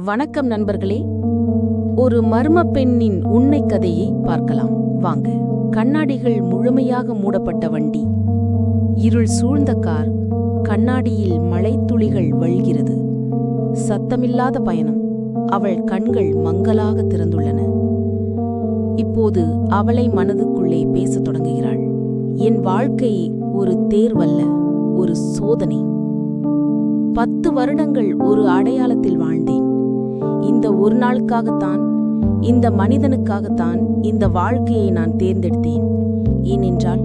வணக்கம் நண்பர்களே. ஒரு மர்ம பெண்ணின் உண்மை கதையை பார்க்கலாம். வாங்க. கண்ணாடிகள் முழுமையாக மூடப்பட்ட வண்டி. இருள் சூழ்ந்த கார். கண்ணாடியில் மழைத்துளிகள் வழிகிறது. சத்தமில்லாத பயணம். அவள் கண்கள் மங்கலாக திறந்துள்ளன. இப்போது அவளை மனதுக்குள்ளே பேசத் தொடங்குகிறாள். என் வாழ்க்கை ஒரு தேர்வல்ல ஒரு சோதனை. பத்து வருடங்கள் ஒரு அடையாளத்தில் வாழ்ந்தேன். இந்த ஒரு நாளுக்காகத்தான் இந்த மனிதனுக்காகத்தான் இந்த வாழ்க்கையை நான் தேர்ந்தெடுத்தேன். ஏனென்றால்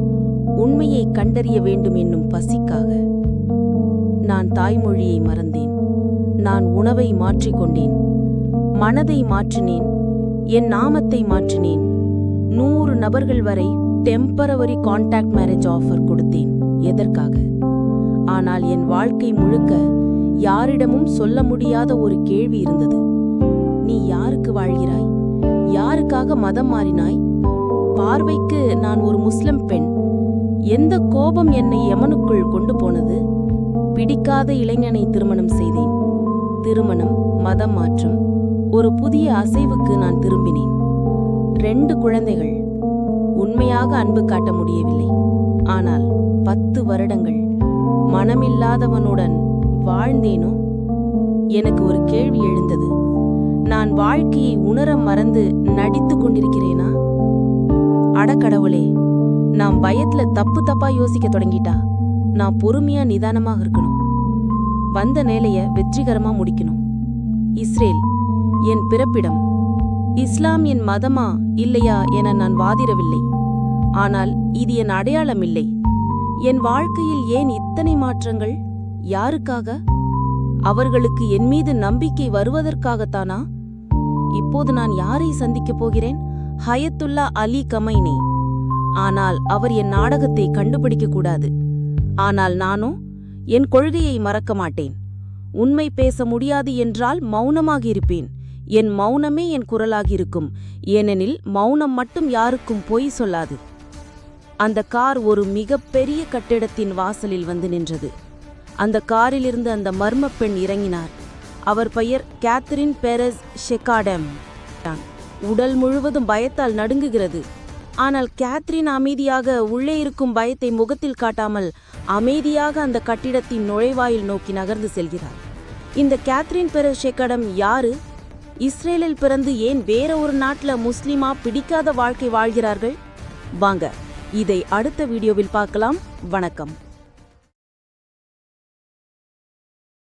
உண்மையை கண்டறிய வேண்டும் என்னும் பசிக்காக நான் தாய்மொழியை மறந்தேன். நான் உணவை மாற்றிக்கொண்டேன். மனதை மாற்றினேன். என் நாமத்தை மாற்றினேன். நூறு நபர்கள் வரை டெம்பரவரி கான்டாக்ட் மேரேஜ் ஆஃபர் கொடுத்தேன். எதற்காக? ஆனால் என் வாழ்க்கை முழுக்க யாரிடமும் சொல்ல முடியாத ஒரு கேள்வி இருந்தது. நீ யாருக்கு வாழ்கிறாய்? யாருக்காக மதம் மாறினாய்? பார்வைக்கு நான் ஒரு முஸ்லிம் பெண். எந்த கோபம் என்னை எமனுக்குள் கொண்டு போனது? பிடிக்காத இளைஞனை திருமணம் செய்தேன். திருமணம் மதம் மாற்றம் ஒரு புதிய அசைவுக்கு நான் திரும்பினேன். ரெண்டு குழந்தைகள். உண்மையாக அன்பு காட்ட முடியவில்லை. ஆனால் பத்து வருடங்கள் மனமில்லாதவனுடன் வாழ்ந்தேனோ? எனக்கு ஒரு கேள்வி எழுந்தது. நான் வாழ்க்கையை உணர மறந்து நடித்து கொண்டிருக்கிறேனா? அடக்கடவுளே நான் பயத்துல தப்பு தப்பா யோசிக்க தொடங்கிட்டா நான் பொறுமையா நிதானமாக இருக்கணும். வந்த வேலைய வெற்றிகரமா முடிக்கணும். இஸ்ரேல் என் பிறப்பிடம். இஸ்லாம் என் மதமா இல்லையா என நான் வாதிடவில்லை. ஆனால் இது என் அடையாளம் இல்லை. என் வாழ்க்கையில் ஏன் இத்தனை மாற்றங்கள்? யாருக்காக? அவர்களுக்கு என் மீது நம்பிக்கை வருவதற்காகத்தானா? இப்போது நான் யாரை சந்திக்கப் போகிறேன்? ஹயத்துல்லா அலி கமைனி. ஆனால் அவர் என் நாடகத்தை கண்டுபிடிக்க கூடாது. ஆனால் நானோ என் கொள்கையை மறக்க மாட்டேன். உண்மை பேச முடியாது என்றால் மௌனமாக இருப்பேன் என் மௌனமே என் குரலாகியிருக்கும். ஏனெனில் மௌனம் மட்டும் யாருக்கும் பொய் சொல்லாது. அந்த கார் ஒரு மிகப்பெரிய கட்டிடத்தின் வாசலில் வந்து நின்றது. அந்த காரிலிருந்து அந்த மர்ம பெண் இறங்கினார். அவர் பெயர் கேத்தரின் பெரஸ் ஷெகாடம் உடல் முழுவதும் பயத்தால் நடுங்குகிறது. ஆனால் கேத்ரின் அமைதியாக உள்ளே இருக்கும் பயத்தை முகத்தில் காட்டாமல் அமைதியாக அந்த கட்டிடத்தின் நுழைவாயில் நோக்கி நகர்ந்து செல்கிறார். இந்த கேத்ரின் பெரஸ் ஷெகாடம் யாரு? இஸ்ரேலில் பிறந்து ஏன் வேற ஒரு நாட்டில் முஸ்லிமா பிடிக்காத வாழ்க்கை வாழ்கிறார்கள்? வாங்க இதை அடுத்த வீடியோவில் பார்க்கலாம். வணக்கம்.